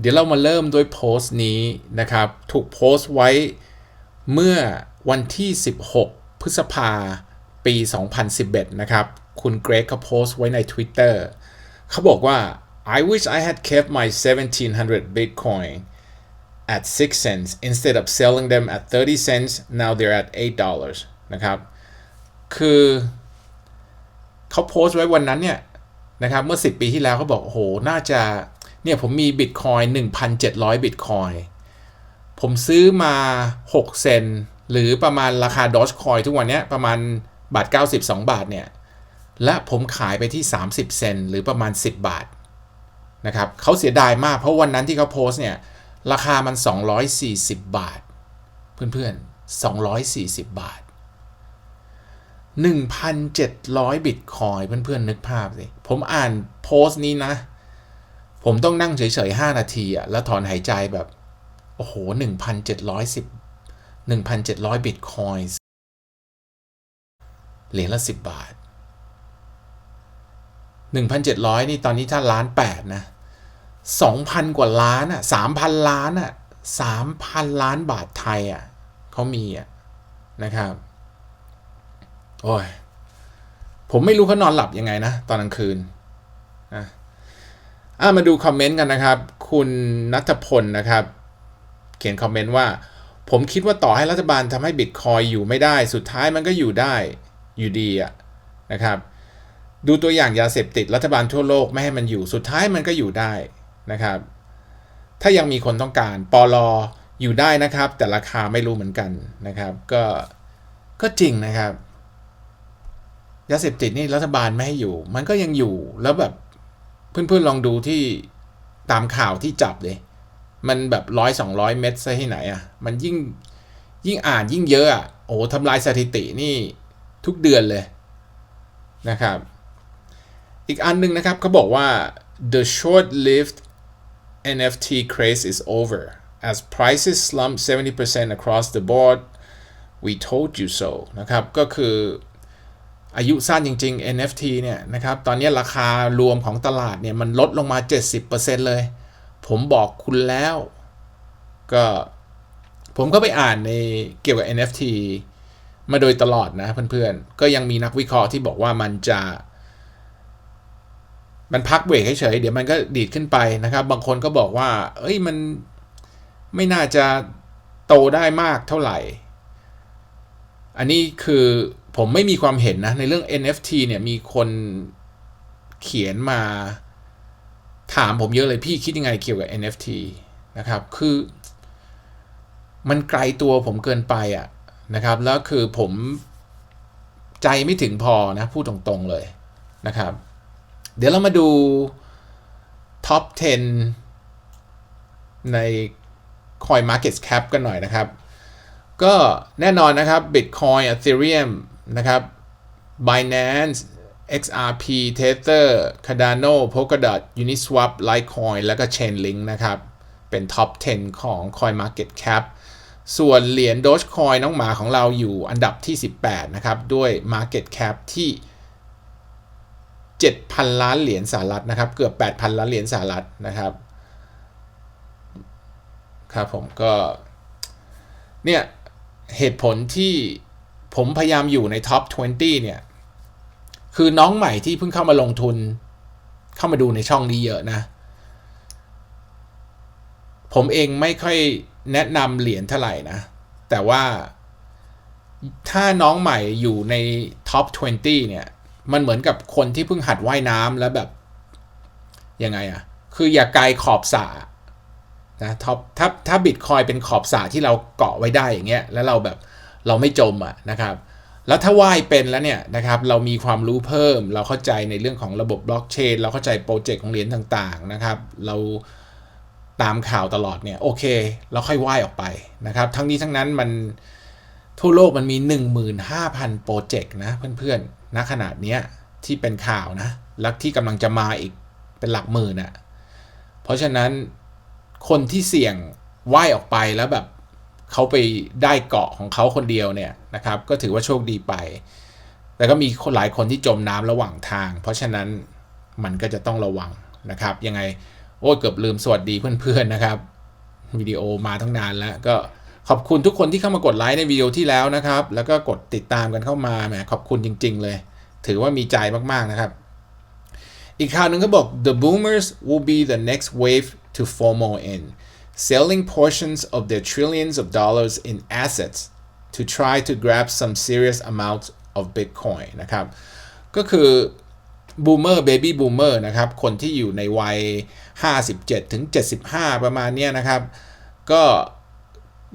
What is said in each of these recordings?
เดี๋ยวเรามาเริ่มด้วยโพสต์นี้นะครับ ถูกโพสต์ไว้เมื่อวันที่ 16 พฤษภาปี 2011 นะครับ คุณเกรกเขาโพสต์ไว้ใน Twitter เขาบอกว่า I wish I had kept my 1700 Bitcoin at 6 cents instead of selling them at 30 cents now they're at 8 dollars นะครับ คือเขาโพสต์ไว้วันนั้นเนี่ยนะครับ เมื่อ 10 ปีที่แล้วเขาบอก โอ้โห น่าจะ เนี่ยผมมีบิตคอย1,700 บิตคอยผมซื้อมา 6 เซน หรือประมาณราคาดอชคอยทุกวันนี้ประมาณบาท 92 บาทเนี่ย และผมขายไปที่ 30 เซน หรือประมาณ 10 บาทนะครับเขาเสียดายมากเพราะวันนั้นที่เขาโพสเนี่ย ราคามัน 240 บาท เพื่อนๆ 240 บาท 1,700 บิตคอยเพื่อนๆ นึกภาพสิ ผมอ่านโพสต์นี้นะ ผมต้องนั่งเฉยๆ 5 นาทีอะแล้วถอนหายใจแบบ โอ้โห 1,710 1,700 บิตคอยน์เหรียญละ 10 บาท 1,700 นี่ตอนนี้ถ้าล้านแปดนะ2,000 กว่าล้านอะ3,000 ล้านอะ3,000 ล้านบาทไทยอะเขามีอะนะครับ โอ้ย ผมไม่รู้เขานอนหลับยังไงนะ ตอนกลางคืน อะมาดูคอมเมนต์กันนะครับ คุณนัทพลนะครับ เขียนคอมเมนต์ว่า ผมคิดว่าต่อให้รัฐบาลทำให้บิตคอยอยู่ไม่ได้ สุดท้ายมันก็อยู่ได้อยู่ดีอะนะครับ ดูตัวอย่างยาเสพติดรัฐบาลทั่วโลกไม่ให้มันอยู่สุดท้ายมันก็อยู่ได้นะครับ ถ้ายังมีคนต้องการปลออยู่ได้นะครับ แต่ราคาไม่รู้เหมือนกันนะครับ ก็ก็จริงนะครับยาเสพติดนี่รัฐบาลไม่ให้อยู่ มันก็ยังอยู่แล้วแบบ เพื่อนๆลองดูที่ตามข่าวที่จับเลย มันแบบร้อยสองร้อยเม็ดซะที่ไหนอะ่ะ มันยิ่งยิ่งอ่านยิ่งเยอะอะ่ะ โอ้ทำลายสถิตินี่ทุกเดือนเลยนะครับ อีกอันหนึ่งนะครับเขาบอกว่า the short-lived NFT craze is over as prices slump 70% across the board we told you so นะครับ ก็คือ อายุสั้นจริง ๆ NFT เนี่ยนะครับ ตอนนี้ราคารวมของตลาดเนี่ยมันลดลงมา 70%เลย ผมบอกคุณแล้ว ก็ผมก็ไปอ่านในเกี่ยวกับ NFT มาโดยตลอดนะเพื่อนๆ ก็ยังมีนักวิเคราะห์ที่บอกว่ามันจะ มันพักเบรกเฉยๆ เดี๋ยวมันก็ดีดขึ้นไปนะครับ บางคนก็บอกว่า เอ้ยมันไม่น่าจะโตได้มากเท่าไหร่ อันนี้คือ ผมไม่มีความเห็นนะ ในเรื่อง NFT เนี่ยมีคนเขียนมาถามผมเยอะเลยพี่คิดยังไงเกี่ยวกับ NFT นะครับคือ มันไกลตัวผมเกินไปอะ่ะนะครับ แล้วคือผมใจไม่ถึงพอนะ พูดตรงๆเลยนะครับ เดี๋ยวเรามาดูท็อป 10 ใน Coin Market Cap กันหน่อยนะครับ ก็แน่นอนนะครับ Bitcoin Ethereum นะครับ Binance XRP Tether Cardano Polkadot Uniswap Litecoin แล้วก็ Chainlink นะครับ เป็นท็อป10 ของ Coin Market Cap ส่วนเหรียญ Dogecoin น้องหมาของเราอยู่อันดับที่ 18 นะครับ ด้วย Market Cap ที่ 7,000 ล้านเหรียญสหรัฐนะครับ เกือบ 8,000 ล้านเหรียญสหรัฐนะครับครับผมก็เนี่ยเหตุผลที่ ผมพยายามอยู่ในท็อป 20 เนี่ย คือน้องใหม่ที่เพิ่งเข้ามาลงทุน เข้ามาดูในช่องนี้เยอะนะ ผมเองไม่ค่อยแนะนำเหรียญเท่าไหร่นะ แต่ว่าถ้าน้องใหม่อยู่ในท็อป 20 เนี่ย มันเหมือนกับคนที่เพิ่งหัดว่ายน้ำแล้วแบบ ยังไงอะคืออย่าไกลขอบสระนะท็อปถ้าถ้าบิตคอยเป็นขอบสระที่เราเกาะไว้ได้อย่างเงี้ย แล้วเราแบบ เราไม่จมอะนะครับ แล้วถ้าว่ายเป็นแล้วเนี่ยนะครับเรามีความรู้เพิ่ม เราเข้าใจในเรื่องของระบบบล็อกเชนเราเข้าใจโปรเจกต์ของเหรียญต่างๆนะครับ เราตามข่าวตลอดเนี่ยโอเค เราค่อยว่ายออกไปนะครับ ทั้งนี้ทั้งนั้นมันทั่วโลกมันมี 15,000 โปรเจกต์นะเพื่อนๆณขนาดเนี้ยที่เป็นข่าวนะแล้วที่กำลังจะมาอีกเป็นหลักหมื่นอะ่ะเพราะฉะนั้นคนที่เสี่ยงว่ายออกไปแล้วแบบ เขาไปได้เกาะของเขาคนเดียวเนี่ยนะครับ ก็ถือว่าโชคดีไป แต่ก็มีคนหลายคนที่จมน้ำระหว่างทาง เพราะฉะนั้นมันก็จะต้องระวังนะครับ ยังไงโอ้เกือบลืมสวัสดีเพื่อนๆนะครับวิดีโอมาตั้งนานแล้วก็ขอบคุณทุกคนที่เข้ามากดไลค์ในวิดีโอที่แล้วนะครับ แล้วก็กดติดตามกันเข้ามาแหมขอบคุณจริง ๆ เลย ถือว่ามีใจมากๆนะครับ อีกข่าวหนึ่งก็บอก the boomers will be the next wave to FOMO in selling portions of their trillions of dollars in assets to try to grab some serious amount of Bitcoin นะครับ ก็คือ boomer baby boomer นะครับ คนที่อยู่ในวัย 57 ถึง 75 ประมาณเนี้ยนะครับ ก็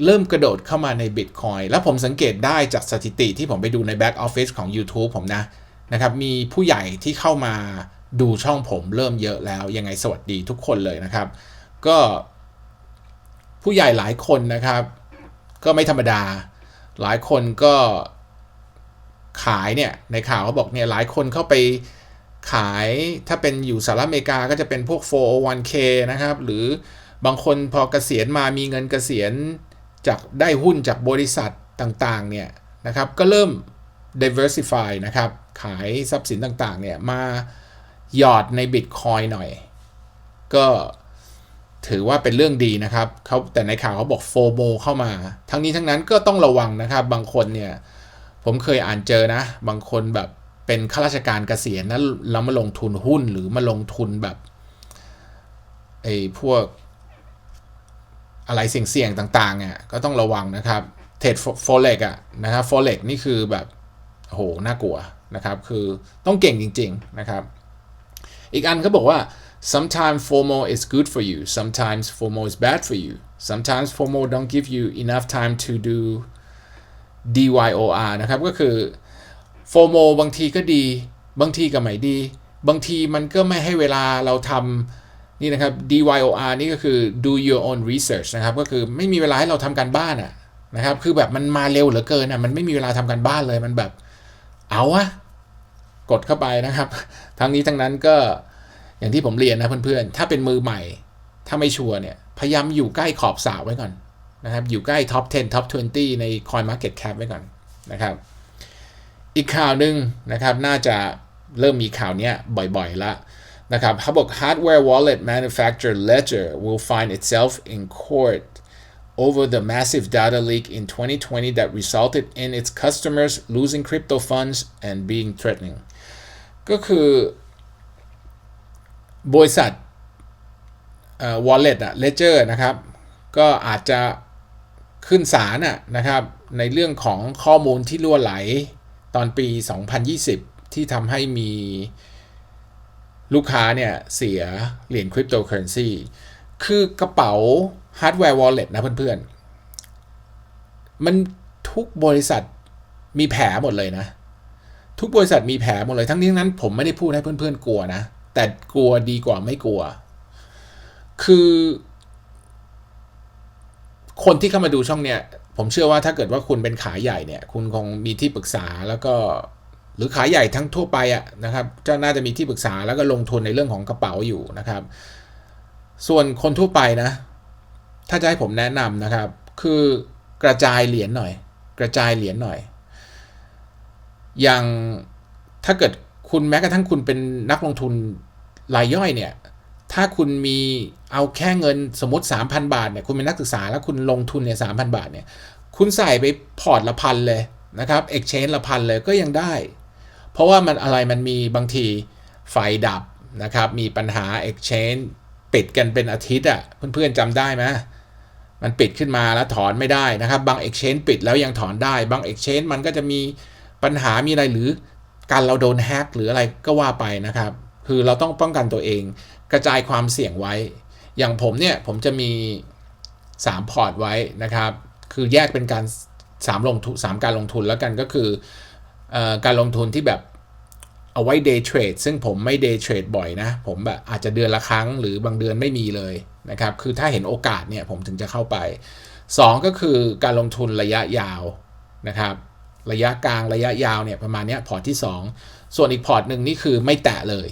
เริ่มกระโดดเข้ามาใน Bitcoin แล้วผมสังเกตได้จากสถิติที่ผมไปดูใน Back Office ของ YouTube ผมนะนะครับ มีผู้ใหญ่ที่เข้ามาดูช่องผมเริ่มเยอะแล้ว ยังไงสวัสดีทุกคนเลยนะครับ ก็ ผู้ใหญ่หลายคนนะครับ ก็ไม่ธรรมดา หลายคนก็ขายเนี่ยในข่าวเขาบอกเนี่ยหลายคนเข้าไปขายถ้าเป็นอยู่สหรัฐอเมริกาก็จะเป็นพวก 401k นะครับ หรือบางคนพอเกษียณมามีเงินเกษียณจากได้หุ้นจากบริษัทต่างๆเนี่ยนะครับก็เริ่ม diversify นะครับ ขายทรัพย์สินต่างๆเนี่ยมาหยอดใน Bitcoin หน่อย ก็ ถือว่าเป็นเรื่องดีนะครับเขาแต่ในข่าวเขาบอกโฟโมเข้ามา ทั้งนี้ทั้งนั้นก็ต้องระวังนะครับ บางคนเนี่ย ผมเคยอ่านเจอนะ บางคนแบบเป็นข้าราชการเกษียณนะแล้วมาลงทุนหุ้นหรือมาลงทุนแบบไอ้พวกอะไรเสี่ยงๆต่างๆอะก็ต้องระวังนะครับเทรดโฟเล็กอะนะครับโฟเล็กนี่คือแบบโหน่ากลัวนะครับ คือต้องเก่งจริง ๆนะครับ อีกอันเขาบอกว่า sometimes FOMO is good for you sometimes FOMO is bad for you sometimes FOMO don't give you enough time to do DYOR นะครับ ก็คือ FOMO บางทีก็ดี บางทีก็ไม่ดี บางทีมันก็ไม่ให้เวลาเราทำนี่นะครับ DYOR นี่ก็คือ do your own research นะครับ ก็คือไม่มีเวลาให้เราทำการบ้านอะนะครับ คือแบบมันมาเร็วเหลือเกินอะมันไม่มีเวลาทำการบ้านเลย มันแบบ เอาอะกดเข้าไปนะครับ ทั้งนี้ทั้งนั้นก็ อย่างที่ผมเรียนนะเพื่อนๆ ถ้าเป็นมือใหม่ ถ้าไม่ชัวร์เนี่ย พยายามอยู่ใกล้ขอบสาไว้ก่อนนะครับ อยู่ใกล้ท็อป 10 ท็อป 20 ใน Coin Market Cap ไว้ก่อนนะครับ อีกข่าวหนึ่งนะครับ น่าจะเริ่มมีข่าวเนี้ยบ่อยๆละนะครับเขาบอก hardware wallet manufacturer Ledger will find itself in court over the massive data leak in 2020 that resulted in its customers losing crypto funds and being threatening ก็คือ บริษัท wallet อะ ledger นะครับ ก็อาจจะขึ้นศาลอะนะครับ ในเรื่องของข้อมูลที่ล่วไหลตอนปี 2020 ที่ทำให้มีลูกค้าเนี่ย เสียเหรียญคริปโตเคอเรนซีคือกระเป๋าฮาร์ดแวร์วอลเล็ตนะเพื่อนๆ มันทุกบริษัทมีแผลหมดเลยนะ ทุกบริษัทมีแผลหมดเลยทั้งนี้ทั้งนั้นผมไม่ได้พูดให้เพื่อนๆกลัวนะ แต่กลัวดีกว่าไม่กลัว คือ คนที่เข้ามาดูช่องเนี่ย ผมเชื่อว่าถ้าเกิดว่าคุณเป็นขายใหญ่เนี่ย คุณคงมีที่ปรึกษาแล้วก็ หรือขายใหญ่ทั้งทั่วไปอะนะครับจะน่าจะมีที่ปรึกษาแล้วก็ลงทุนในเรื่องของกระเป๋าอยู่นะครับ ส่วนคนทั่วไปนะ ถ้าจะให้ผมแนะนำนะครับ คือกระจายเหรียญหน่อย กระจายเหรียญหน่อย อย่างถ้าเกิดคุณแม้กระทั่งคุณเป็นนักลงทุน รายย่อยเนี่ย ถ้าคุณมีเอาแค่เงินสมมติ 3,000 บาทเนี่ยคุณเป็นนักศึกษาแล้วคุณลงทุนเนี่ยสามบาทเนี่ยคุณใส่ไปพอร์ตละพันเลยนะครับ exchange ละพันเลยก็ยังได้ เพราะว่ามันอะไรมันมีบางทีไฟดับนะครับ มีปัญหา exchange ปิดกันเป็นอาทิตย์อะ่ะเพื่อนๆจำได้ไหมมันปิดขึ้นมาแล้วถอนไม่ได้นะครับ บาง exchange ปิดแล้วยังถอนได้ บาง exchange มันก็จะมีปัญหามีอะไรหรือการเราโดนแฮกหรืออะไรก็ว่าไปนะครับ คือเราต้องป้องกันตัวเอง กระจายความเสี่ยงไว้ อย่างผมเนี่ยผมจะมี 3 พอร์ตไว้นะครับ คือแยกเป็นการ3ลงทุน3การลงทุนแล้วกันก็คืออการลงทุนที่แบบเอาไว้ day trade ซึ่งผมไม่ day trade บ่อยนะ ผมแบบอาจจะเดือนละครั้งหรือบางเดือนไม่มีเลยนะครับ คือถ้าเห็นโอกาสเนี่ยผมถึงจะเข้าไป 2 ก็คือการลงทุนระยะยาวนะครับ ระยะกลางระยะยาวเนี่ยประมาณนี้พอร์ตที่ 2 ส่วนอีกพอร์ตหนึ่งนี่คือไม่แตะเลย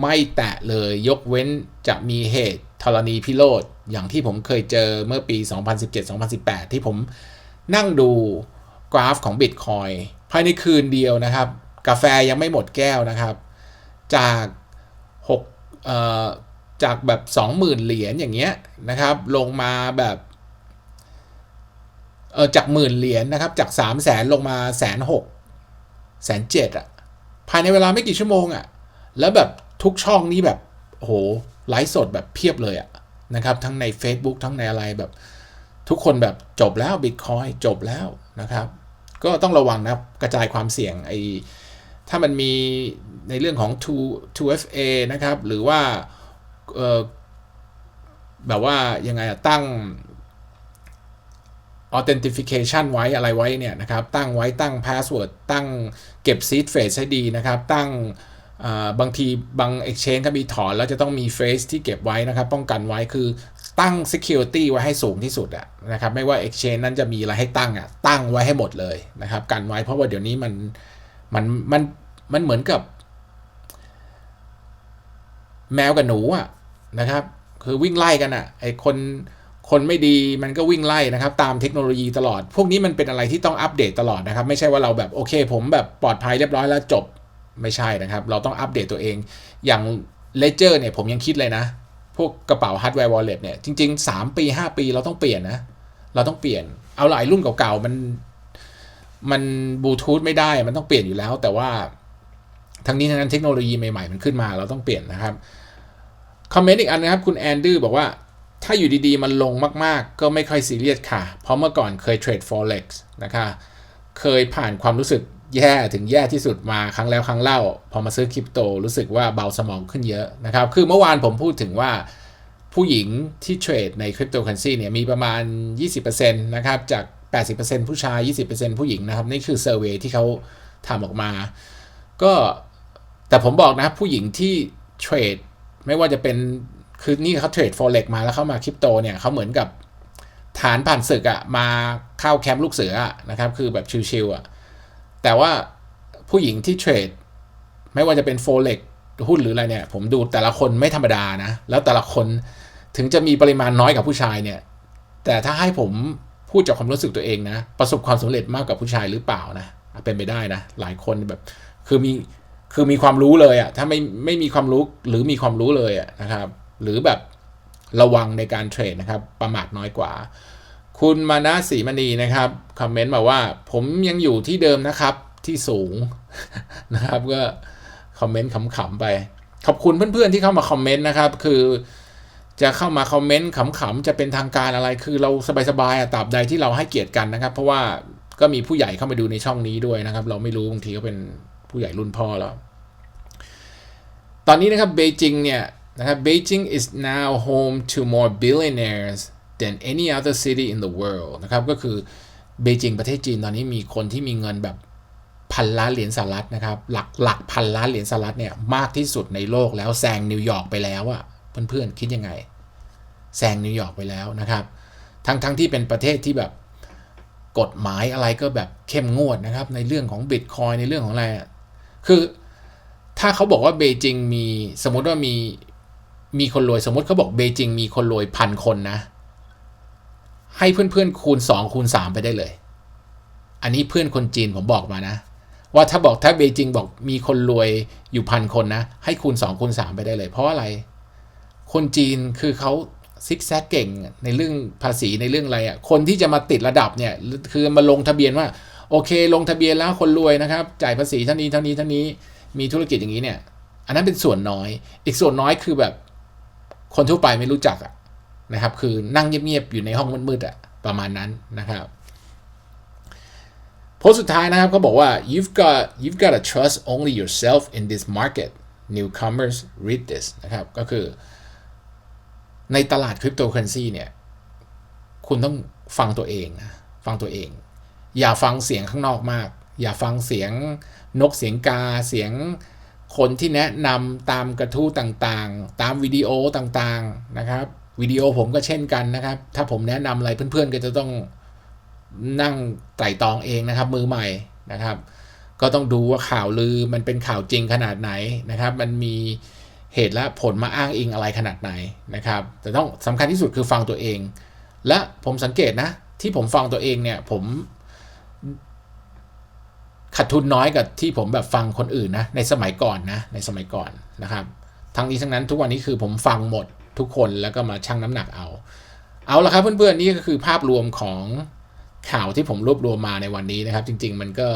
ไม่แตะเลยยกเว้นจะมีเหตุธรณีพิโรธอย่างที่ผมเคยเจอเมื่อปี 2017-2018 ที่ผมนั่งดูกราฟของ Bitcoin ภายในคืนเดียวนะครับ กาแฟยังไม่หมดแก้วนะครับ จาก6เอ่อจากแบบ 20,000 เหรียญอย่างเงี้ยนะครับ ลงมาแบบเออจากหมื่นเหรียญนะครับ จาก 3 0 0แสนลงมาแสนหกแสนเจ็ดอะภายในเวลาไม่กี่ชั่วโมงอะแล้วแบบ ทุกช่องนี้แบบโหไลฟ์สดแบบเพียบเลยอะนะครับ ทั้งใน Facebook ทั้งในอะไรแบบ ทุกคนแบบจบแล้วบิตคอยจบแล้วนะครับ ก็ต้องระวังนะกระจายความเสี่ยงไอถ้ามันมีในเรื่องของ 2 2FA นะครับ หรือว่าเออแบบว่ายังไงตั้ง authentication ไว้อะไรไว้เนี่ยนะครับ ตั้งไว้ตั้ง password ตั้งเก็บ seed phrase ให้ดีนะครับ ตั้ง บางทีบาง exchange ก็มีถอนแล้วจะต้องมี phrase ที่เก็บไว้นะครับ ป้องกันไว้คือตั้ง security ไว้ให้สูงที่สุดอะนะครับไม่ว่า exchange นั้นจะมีอะไรให้ตั้งอะตั้งไว้ให้หมดเลยนะครับกันไว้เพราะว่าเดี๋ยวนี้มันมันมันมันเหมือนกับ แมวกับหนูอะนะครับ คือวิ่งไล่กันอะไอคนคนไม่ดีมันก็วิ่งไล่นะครับ ตามเทคโนโลยีตลอด พวกนี้มันเป็นอะไรที่ต้องอัปเดตตลอดนะครับ ไม่ใช่ว่าเราแบบโอเค ผมแบบปลอดภัยเรียบร้อยแล้วจบ ไม่ใช่นะครับ เราต้องอัปเดตตัวเอง อย่าง Ledger เนี่ยผมยังคิดเลยนะ พวกกระเป๋าฮาร์ดแวร์วอลเล็ตเนี่ย จริง ๆ 3 ปี 5 ปีเราต้องเปลี่ยนนะ เราต้องเปลี่ยน เอาหลายรุ่นเก่าๆ มัน มันบลูทูธไม่ได้ มันต้องเปลี่ยนอยู่แล้ว แต่ว่า ทั้งนี้ทั้งนั้นเทคโนโลยีใหม่ๆ มันขึ้นมา เราต้องเปลี่ยนนะครับ คอมเมนต์อีกอันนะครับ คุณแอนดื้อบอกว่า ถ้าอยู่ดีๆ มันลงมากๆ ก็ไม่ค่อยซีเรียสค่ะ เพราะเมื่อก่อนเคยเทรด forex นะคะ เคยผ่านความรู้สึก แย่ถึงแย่ที่สุดมาครั้งแล้วครั้งเล่า พอมาซื้อคริปโตรู้สึกว่าเบาสมองขึ้นเยอะนะครับ คือเมื่อวานผมพูดถึงว่าผู้หญิงที่เทรดในคริปโตเคอเรนซีเนี่ยมีประมาณ 20%นะครับ จาก 80%ผู้ชาย 20%ผู้หญิงนะครับ นี่คือเซอร์เวยที่เขาทำออกมา ก็แต่ผมบอกนะผู้หญิงที่เทรดไม่ว่าจะเป็นคือนี่เขาเทรด forex มาแล้วเข้ามาคริปโตเนี่ยเขาเหมือนกับฐานผ่านศึกอะมาเข้าแคมป์ลูกเสือนะครับ คือแบบชิวๆอะ แต่ว่าผู้หญิงที่เทรดไม่ว่าจะเป็น forex หุ้นหรืออะไรเนี่ย ผมดูแต่ละคนไม่ธรรมดานะ แล้วแต่ละคนถึงจะมีปริมาณน้อยกับผู้ชายเนี่ย แต่ถ้าให้ผมพูดจากความรู้สึกตัวเองนะ ประสบความสำเร็จมากกว่าผู้ชายหรือเปล่านะ เป็นไปได้นะ หลายคนแบบ คือมีคือมีความรู้เลยอะถ้าไม่ไม่มีความรู้หรือมีความรู้เลยอะนะครับ หรือแบบระวังในการเทรดนะครับ ประมาทน้อยกว่า คุณมานะศรีมณีนะครับคอมเมนต์มาว่า ผมยังอยู่ที่เดิมนะครับที่สูงนะครับก็คอมเมนต์ขำๆไป ขอบคุณเพื่อนๆที่เข้ามาคอมเมนต์นะครับ คือจะเข้ามาคอมเมนต์ขำๆจะเป็นทางการอะไร คือเราสบายๆอะตราบใดที่เราให้เกียรติกันนะครับ เพราะว่าก็มีผู้ใหญ่เข้ามาดูในช่องนี้ด้วยนะครับ เราไม่รู้บางทีก็เป็นผู้ใหญ่รุ่นพ่อแล้ว ตอนนี้นะครับเบจิงเนี่ยนะครับ Beijing is now home to more billionaires than any other city in the world นะครับก็คือเบจิงประเทศจีนตอนนี้มีคนที่มีเงินแบบพันล้านเหรียญสหรัฐนะครับ หลักหลักพันล้านเหรียญสหรัฐเนี่ยมากที่สุดในโลกแล้วแซงนิวยอร์กไปแล้วอะเพื่อนๆคิดยังไงแซงนิวยอร์กไปแล้วนะครับ ทั้งทั้งที่เป็นประเทศที่แบบกฎหมายอะไรก็แบบเข้มงวดนะครับ ในเรื่องของบิตคอยในเรื่องของอะไรคือถ้าเขาบอกว่าเบจิงมีสมมติว่ามีมีคนรวยสมมติเขาบอกเบจิงมีคนรวยพันคนนะ ให้เพื่อนๆคูณ 2 คูณ 3 ไปได้เลย อันนี้เพื่อนคนจีนผมบอกมานะ ว่าถ้าบอกถ้าเบจิงบอกมีคนรวยอยู่พันคนนะ ให้คูณ 2 คูณ 3 ไปได้เลย เพราะอะไร คนจีนคือเขาซิกแซกเก่งในเรื่องภาษีในเรื่องอะไรอะ่ะ คนที่จะมาติดระดับเนี่ยคือมาลงทะเบียนว่า โอเค ลงทะเบียนแล้วคนรวยนะครับ จ่ายภาษีเท่านี้เท่านี้เท่านี้มีธุรกิจอย่างนี้เนี่ย อันนั้นเป็นส่วนน้อย อีกส่วนน้อยคือแบบคนทั่วไปไม่รู้จักอะ นะครับ คือนั่งเงียบๆอยู่ในห้องมืดๆอะประมาณนั้นนะครับโพสสุดท้ายนะครับก็บอกว่า you've got you've got to trust only yourself in this market newcomers read this นะครับ ก็คือ ในตลาดคริปโตเคอเรนซีเนี่ย คุณต้องฟังตัวเองนะ ฟังตัวเอง อย่าฟังเสียงข้างนอกมาก อย่าฟังเสียงนกเสียงกาเสียงคนที่แนะนำตามกระทู้ต่างๆ ตามวิดีโอต่างๆนะครับ วิดีโอผมก็เช่นกันนะครับ ถ้าผมแนะนำอะไรเพื่อนๆ ก็จะต้องนั่งไต่ตองเองนะครับ มือใหม่นะครับ ก็ต้องดูว่าข่าวลือมันเป็นข่าวจริงขนาดไหนนะครับ มันมีเหตุและผลมาอ้างอิงอะไรขนาดไหนนะครับ แต่ต้องสำคัญที่สุดคือฟังตัวเอง และผมสังเกตนะ ที่ผมฟังตัวเองเนี่ยผมขาดทุนน้อยกับที่ผมแบบฟังคนอื่นนะในสมัยก่อนนะในสมัยก่อนนะครับ ทั้งนี้ทั้งนั้นทุกวันนี้คือผมฟังหมด ทุกคนแล้วก็มาชั่งน้ำหนักเอา เอาละครับเพื่อนๆนี่ก็คือภาพรวมของข่าวที่ผมรวบรวมมาในวันนี้นะครับ จริง ๆ มันก็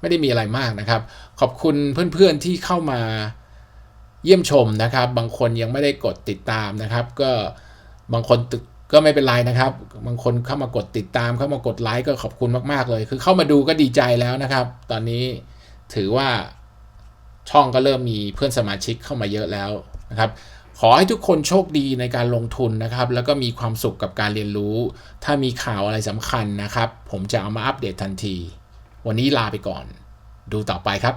ไม่ได้มีอะไรมากนะครับ ขอบคุณเพื่อนๆที่เข้ามาเยี่ยมชมนะครับ บางคนยังไม่ได้กดติดตามนะครับ ก็บางคนกก็ไม่เป็นไรนะครับ บางคนเข้ามากดติดตาม เข้ามากดไลค์ก็ขอบคุณมากๆเลย คือเข้ามาดูก็ดีใจแล้วนะครับ ตอนนี้ถือว่าช่องก็เริ่มมีเพื่อนสมาชิกเข้ามาเยอะแล้วนะครับ ขอให้ทุกคนโชคดีในการลงทุนนะครับ แล้วก็มีความสุขกับการเรียนรู้ ถ้ามีข่าวอะไรสำคัญนะครับ ผมจะเอามาอัปเดตทันที วันนี้ลาไปก่อน ดูต่อไปครับ